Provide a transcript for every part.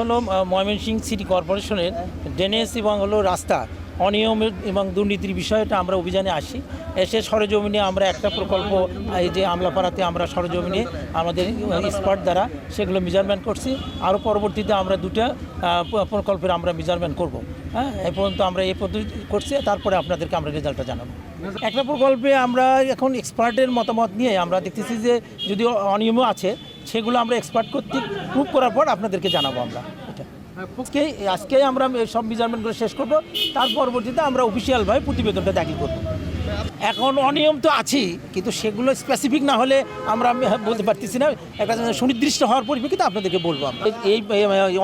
হলো ময়মনসিংহ সিটি কর্পোরেশনের ড্রেনেজ এবং হলো রাস্তা, অনিয়ম এবং দুর্নীতির বিষয়টা আমরা অভিযানে আসি। এসে সরজমিনে আমরা একটা প্রকল্প, এই যে আমলাপাড়াতে আমরা সরজমিনে আমাদের স্পট দ্বারা সেগুলো মেজারমেন্ট করছি। আরও পরবর্তীতে আমরা দুটা প্রকল্পের আমরা মেজারমেন্ট করব। হ্যাঁ এই পর্যন্ত আমরা এই পদ্ধতি করছি, তারপরে আপনাদেরকে আমরা রেজাল্টটা জানাব। একটা প্রকল্পে আমরা এখন এক্সপার্টের মতামত নিয়ে আমরা দেখতেছি যে যদি অনিয়মও আছে সেগুলো আমরা এক্সপার্ট কর্তৃক প্রুভ করার পর আপনাদেরকে জানাব আমরা আজকে আমরা সব মেজারমেন্টগুলো শেষ করব তার পরবর্তীতে আমরা অফিসিয়ালভাবে প্রতিবেদনটা দাখিল করব এখন অনিয়ম তো আছেই কিন্তু সেগুলো স্পেসিফিক না হলে আমরা আমি বলতে পারতেছি না একটা সুনির্দিষ্ট হওয়ার পরিপ্রেক্ষিতে আপনাদেরকে বলব এই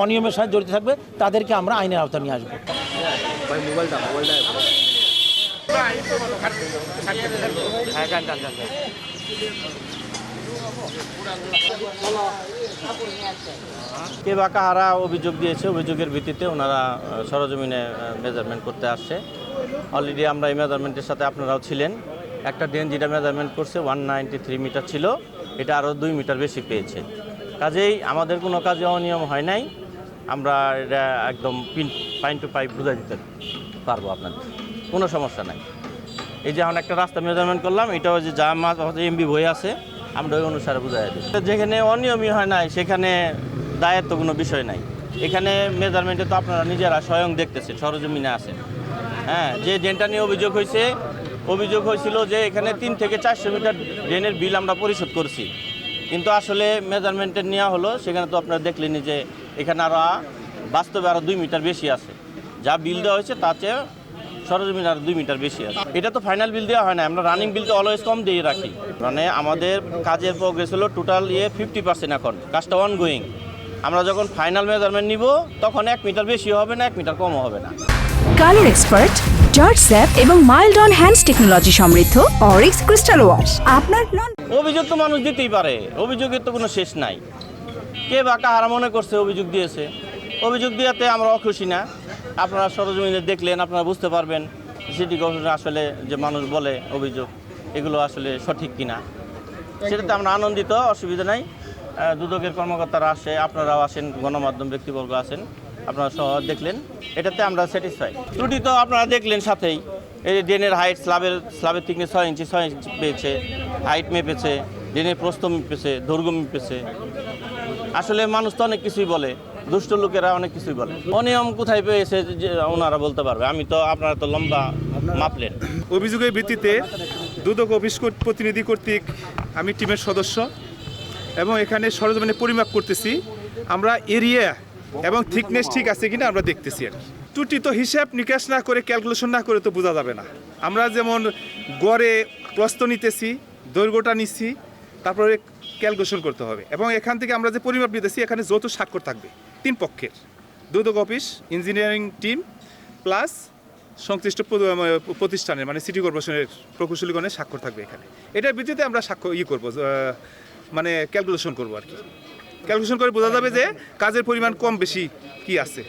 অনিয়মের সাথে জড়িত থাকবে তাদেরকে আমরা আইনের আওতা নিয়ে আসব মোবাইলটা মোবাইলটা হ্যাঁ। কে বা কাহারা অভিযোগ দিয়েছে, অভিযোগের ভিত্তিতে ওনারা সরজমিনে মেজারমেন্ট করতে আসছে। অলরেডি আমরা এই মেজারমেন্টের সাথে আপনারাও ছিলেন। একটা ড্রেন যেটা মেজারমেন্ট করছে ওয়ান নাইনটি থ্রি মিটার ছিল, এটা আরও দুই মিটার বেশি পেয়েছে। কাজেই আমাদের কোনো কাজে অনিয়ম হয় নাই। আমরা এটা একদম পিন পাইন টু পাইপ বুঝাই দিতে পারব আপনাদের। কোনো সমস্যা নাই। এই যে এখন একটা রাস্তা মেজারমেন্ট করলাম, এটাও যে যা মাছ এমবি বই আছে আমরা ওই অনুসারে বুঝাই দিই। যেখানে অনিয়মই হয় নাই, সেখানে দায়ের তো কোনো বিষয় নাই। এখানে মেজারমেন্টে তো আপনারা নিজেরা স্বয়ং দেখতেছেন, সরজমিনে আছে হ্যাঁ যে ড্রেনটা নিয়ে অভিযোগ হয়েছে, অভিযোগ হয়েছিল যে এখানে তিন থেকে চারশো মিটার ড্রেনের বিল আমরা পরিশোধ করছি। কিন্তু আসলে মেজারমেন্টের নেওয়া হলো, সেখানে তো আপনারা দেখলেনই যে এখানে আরও বাস্তবে আরও দুই মিটার বেশি আছে। যা বিল দেওয়া হয়েছে চেয়ে সরজমিন আর দুই মিটার বেশি আছে। এটা তো ফাইনাল বিল দেওয়া হয় না আমরা রানিং বিল তো অলওয়েজ কম দিয়ে রাখি। মানে আমাদের কাজের প্রোগ্রেস হলো টোটাল ইয়ে ফিফটি পার্সেন্ট এখন কাজটা অন গোয়িং আমরা যখন ফাইনাল মেজারমেন্ট নিব তখন এক মিটার বেশি হবে না এক মিটার কমও হবে না। কালার এক্সপার্ট জর্জ স্যাপ এবং মাইল্ড অন হ্যান্ডস টেকনোলজি সমৃদ্ধ অরিক্স ক্রিস্টাল ওয়াশ আপনার অভিযোগ তো মানুষ দিতেই পারে অভিযোগের তো কোনো শেষ নাই। কে বা কাহারা মনে করছে অভিযোগ দিয়েছে? অভিযোগ দিয়াতে আমরা অখুশি না। আপনারা সরজমিনে দেখলেন আপনারা বুঝতে পারবেন সিটি কর্পোরেশন আসলে যে মানুষ বলে অভিযোগ এগুলো আসলে সঠিক কিনা। সেটাতে আমরা আনন্দিত অসুবিধা নাই। দুদকের কর্মকর্তারা আসে আপনারাও আসেন গণমাধ্যম ব্যক্তিবর্গ আসেন আপনারা সহ দেখলেন। এটাতে আমরা স্যাটিসফাই ত্রুটি তো আপনারা দেখলেন সাথেই। এই যে ড্রেনের হাইট স্ল্যাবের স্ল্যাবের থেকে ছয় ইঞ্চি ছয় ইঞ্চি পেয়েছে হাইট মেপেছে ড্রেনের প্রস্থ মেপেছে দৈর্ঘ্য মেপেছে। আসলে মানুষ তো অনেক কিছুই বলে। দুষ্ট লোকেরা অনেক কিছুই বলে। অনিয়ম কোথায় পেয়েছে যে ওনারা বলতে পারবে? আমি তো আপনারা তো লম্বা মাপলেন। অভিযোগের ভিত্তিতে দুদক অফিস প্রতিনিধি কর্তৃক আমি টিমের সদস্য এবং এখানে সরজমিনে পরিমাপ করতেছি। আমরা এরিয়া এবং থিকনেস ঠিক আছে কিনা আমরা দেখতেছি আর। ত্রুটি তো হিসাব নিকাশ না করে ক্যালকুলেশন না করে তো বোঝা যাবে না। আমরা যেমন গড়ে প্রস্ত নিতেছি, দৈর্ঘ্যটা নিচ্ছি তারপরে ক্যালকুলেশন করতে হবে। এবং এখান থেকে আমরা যে পরিমাপ নিতেছি, এখানে যৌথ স্বাক্ষর থাকবে তিন পক্ষের। Dudak office, engineering team, plus সংশ্লিষ্ট প্রতিষ্ঠানের মানে সিটি কর্পোরেশনের প্রকৌশলীগণের স্বাক্ষর থাকবে এখানে। এটার ভিত্তিতে আমরা স্বাক্ষর ইয়ে করব মানে ক্যালকুলেশন করব আর কি। ক্যালকুলেশন করে বোঝা যাবে যে কাজের পরিমাণ কম বেশি কি আছে।